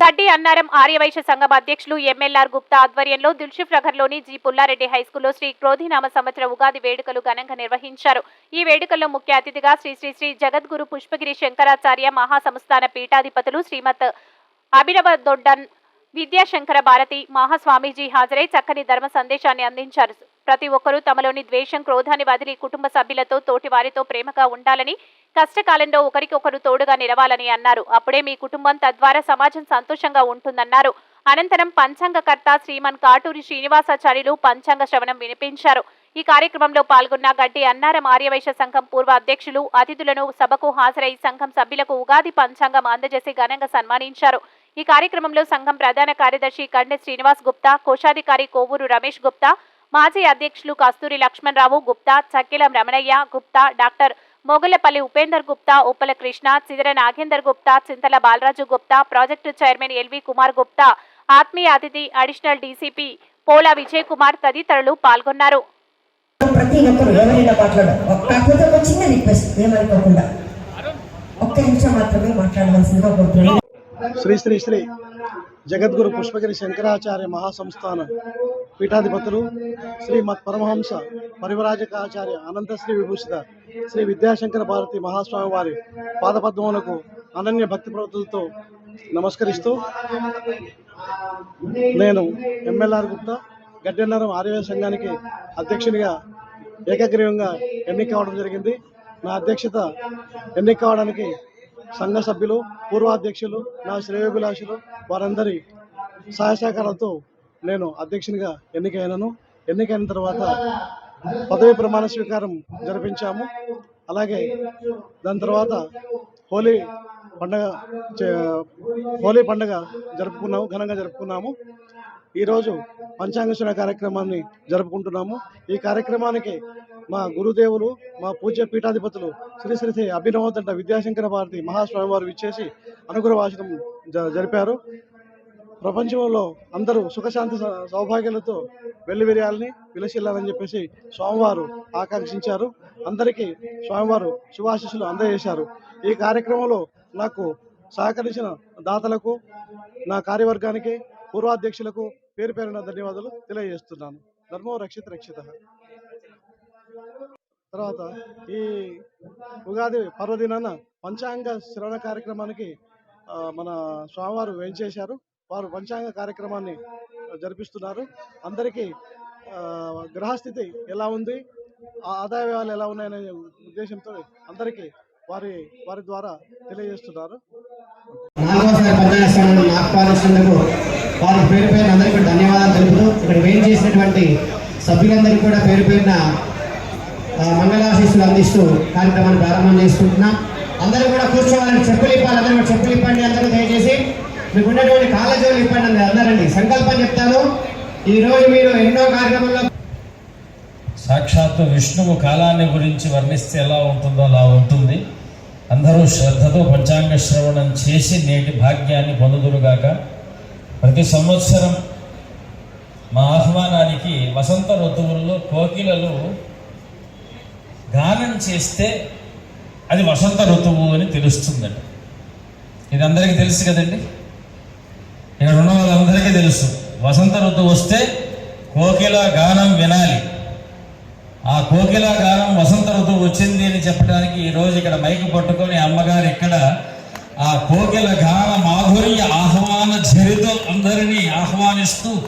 గడ్డి అన్నారం ఆర్యవైశ్య సంఘం అధ్యక్షులు ఎంఎల్ఆర్ గుప్తా ఆధ్వర్యంలో దిల్షుఫ్ నగర్లోని జి పుల్లారెడ్డి హైస్కూల్లో శ్రీ క్రోధినామ సంవత్సర ఉగాది వేడుకలు ఘనంగా నిర్వహించారు. ఈ వేడుకల్లో ముఖ్య అతిథిగా శ్రీ శ్రీ శ్రీ జగద్గురు పుష్పగిరి శంకరాచార్య మహాసంస్థాన పీఠాధిపతులు శ్రీమత్ అభినవ దొడ్డన్ విద్యాశంకర భారతి మహాస్వామీజీ హాజరై చక్కని ధర్మ సందేశాన్ని అందించారు. ప్రతి ఒక్కరూ తమలోని ద్వేషం క్రోధాన్ని వదిలి కుటుంబ సభ్యులతో తోటి వారితో ప్రేమగా ఉండాలని కష్టకాలంలో ఒకరికొకరు తోడుగా నిలవాలని అన్నారు. అప్పుడే మీ కుటుంబం తద్వారా సమాజం సంతోషంగా ఉంటుందన్నారు. అనంతరం పంచాంగకర్త శ్రీమన్ కాటూరి శ్రీనివాసాచార్యులు పంచాంగ శ్రవణం వినిపించారు. ఈ కార్యక్రమంలో పాల్గొన్న గడ్డి అన్నారం ఆర్యవైశ్య సంఘం పూర్వ అధ్యక్షులు అతిథులను సభకు హాజరై సంఘం సభ్యులకు ఉగాది పంచాంగం అందజేసి ఘనంగా సన్మానించారు. ఈ కార్యక్రమంలో సంఘం ప్రధాన కార్యదర్శి కండె శ్రీనివాస్ గుప్తా కోశాధికారి కోవూరు రమేష్ గుప్తా మాజీ అధ్యక్షులు Kasturi Lakshmanarao Gupta Chakkelam Ramanaiah Gupta doctor Mogalapalli Upender Gupta Uppala Krishna Chidara Nagender Gupta Chintala Balaraju Gupta project chairman LV Kumar Gupta ఆత్మీయ అతిథి అడిషనల్ డీసీపీ పోలా విజయ్ కుమార్ తదితరులు పాల్గొన్నారు. ఒక్క నిమిషం మాత్రమే మాట్లాడవలసిందిగా కోరుతున్నాను. శ్రీ శ్రీ శ్రీ జగద్గురు పుష్పగిరి శంకరాచార్య మహాసంస్థాన పీఠాధిపతులు శ్రీ మత్ పరమహంస పరివరాజకాచార్య అనంతశ్రీ విభూషిత శ్రీ విద్యాశంకర భారతి మహాస్వామి వారి పాదపద్మములకు అనన్య భక్తి ప్రవృత్తులతో నమస్కరిస్తూ నేను ఎంఎల్ఆర్ గుప్తా గడ్డెన్నరం ఆర్యవేద సంఘానికి అధ్యక్షునిగా ఏకగ్రీవంగా ఎన్నిక కావడం జరిగింది. నా అధ్యక్షత ఎన్నిక కావడానికి సంఘ సభ్యులు పూర్వాధ్యక్షులు నా శ్రేయోభిలాషులు వారందరి సహాయ సహకారాలతో నేను అధ్యక్షునిగా ఎన్నికైనను. ఎన్నికైన తర్వాత పదవి ప్రమాణ స్వీకారం జరిపించాము. అలాగే దాని తర్వాత హోలీ పండగ చే- హోలీ పండగ జరుపుకున్నాము ఘనంగా జరుపుకున్నాము. ఈరోజు పంచాంగ కార్యక్రమాన్ని జరుపుకుంటున్నాము. ఈ కార్యక్రమానికి మా గురుదేవులు మా పూజ్య పీఠాధిపతులు శ్రీ శ్రీ శ్రీ విద్యాశంకర భారతి మహాస్వామి వారు ఇచ్చేసి అనుగ్రహ జ జరిపారు. ప్రపంచంలో అందరూ సుఖశాంతి సౌభాగ్యాలతో వెల్లివిరియాలని విలసిల్లాలని చెప్పేసి స్వామివారు ఆకాంక్షించారు. అందరికీ స్వామివారు శుభాశిస్సులు అందజేశారు. ఈ కార్యక్రమంలో నాకు సహకరించిన దాతలకు నా కార్యవర్గానికి పూర్వాధ్యక్షులకు పేరు పేరున ధన్యవాదాలు తెలియజేస్తున్నాను. ధర్మో రక్షిత రక్షిత. తర్వాత ఈ ఉగాది పర్వదినాన పంచాంగ శ్రవణ కార్యక్రమానికి మన స్వామివారు వేయించేశారు వారు పంచాంగ కార్యక్రమాన్ని జరిపిస్తున్నారు. అందరికీ ఆ, గ్రహస్థితి ఎలా ఉంది ఆ ఆదాయ వ్యయాలు ఎలా ఉన్నాయనే ఉద్దేశంతో అందరికీ వారి వారి ద్వారా తెలియజేస్తున్నారు. వారి పేరు పేరున అందరికీ కూడా ధన్యవాదాలు తెలుపుతూ ఇక్కడ వేయించేసినటువంటి సభ్యులందరికీ కూడా పేరు పేరున మంగళాశీస్సులు అందిస్తూ కార్యక్రమాన్ని ప్రారంభం చేసుకుంటున్నాం అందరూ కూడా కూర్చోవాలని చెప్పులు ఇప్పాలి. అందరూ కూడా చెప్పులు ఇప్పండి. అందరూ దయచేసి మీకు ఉన్నటువంటి కాలజోలు ఇప్పండి అందరూ. అందరండి. సంకల్పం చెప్తాను. ఈరోజు మీరు ఎన్నో కార్యక్రమాల్లో సాక్షాత్తు విష్ణువు కాలాన్ని గురించి వర్ణిస్తే ఎలా ఉంటుందో అలా ఉంటుంది. అందరూ శ్రద్ధతో పంచాంగ శ్రవణం చేసి నేటి భాగ్యాన్ని పొందుదురుగాక. ప్రతి సంవత్సరం మా ఆహ్వానానికి వసంత ఋతువుల్లో కోకిలలు గానం చేస్తే అది వసంత ఋతువు అని తెలుస్తుందండి. ఇది అందరికీ తెలుసు కదండి? ఇక్కడ ఉన్న వాళ్ళందరికీ తెలుసు. వసంత ఋతువు వస్తే కోకిల గానం వినాలి. ఆ కోకిల గానం వసంత ఋతువు వచ్చింది అని చెప్పడానికి ఈ రోజు ఇక్కడ మైకు పట్టుకొని అమ్మగారు ఇక్కడ ఆ కోకిల గాన మాధుర్య ఆహ్వాన ఝరితో అందరినీ ఆహ్వానిస్తూ